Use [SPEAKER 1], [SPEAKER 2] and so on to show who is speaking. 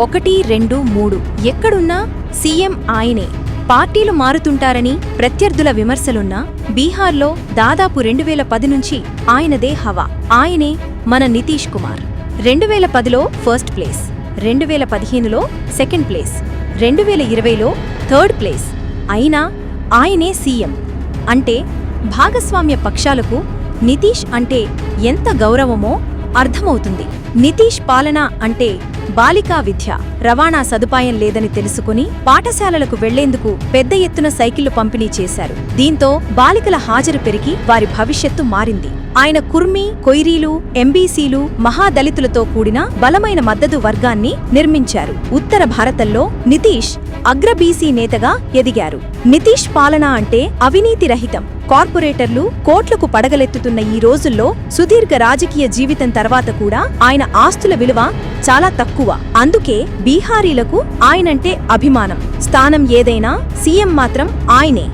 [SPEAKER 1] ఒకటి రెండు మూడు. ఎక్కడున్నా సీఎం ఆయనే. పార్టీలు మారుతుంటారని ప్రత్యర్థుల విమర్శలున్నా బీహార్లో దాదాపు రెండు వేల పది నుంచి ఆయనదే హవా. ఆయనే మన నితీష్ కుమార్. రెండు వేల పదిలో ఫస్ట్ ప్లేస్. రెండు వేల పదిహేనులో సెకండ్ ప్లేస్. రెండు వేల ఇరవైలో థర్డ్ ప్లేస్. అయినా ఆయనే సీఎం. అంటే భాగస్వామ్య పక్షాలకు నితీష్ అంటే ఎంత గౌరవమో అర్థమవుతుంది. నితీష్ పాలన అంటే బాలికా విద్య. రవాణా సదుపాయం లేదని తెలుసుకుని పాఠశాలలకు వెళ్ళేందుకు పెద్ద ఎత్తున సైకిళ్ళు పంపిణీ చేశారు. దీంతో బాలికల హాజరు పెరిగి వారి భవిష్యత్తు మారింది. ఆయన కుర్మి కొయిరీలు ఎంబీసీలు మహాదళితులతో కూడిన బలమైన మద్దతు వర్గాన్ని నిర్మించారు. ఉత్తర భారతంలో నితీష్ అగ్రబీసీ నేతగా ఎదిగారు. నితీష్ పాలన అంటే అవినీతి రహితం. కార్పొరేటర్లు కోట్లకు పడగలెత్తుతున్న ఈ రోజుల్లో సుదీర్ఘ రాజకీయ జీవితం తర్వాత కూడా ఆయన ఆస్తుల విలువ చాలా తక్కువ. అందుకే బీహారీలకు ఆయనంటే అభిమానం. స్థానం ఏదైనా సీఎం మాత్రం ఆయనే.